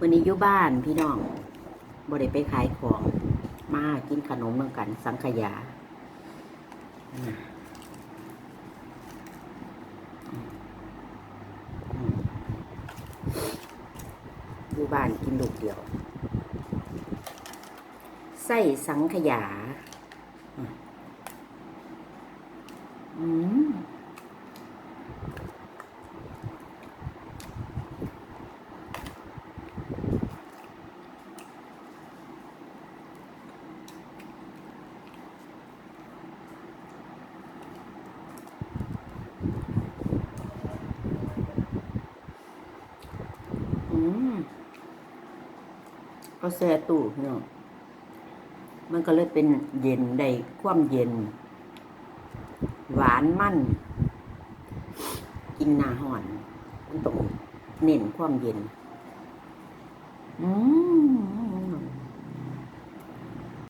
วันนี้อยู่บ้านพี่น้องบ่ได้ไปขายของ มากินขนมเหมืองกัน สังขยาอืมอืมอยู่บ้านกินลูกเดียว ไส้สังขยา อืม อืมก็แช่ตู้เนาะมันก็เลยเป็นเย็นได้ความเย็น หวานมั่น กินนาหอนมันต้องเน้นความเย็น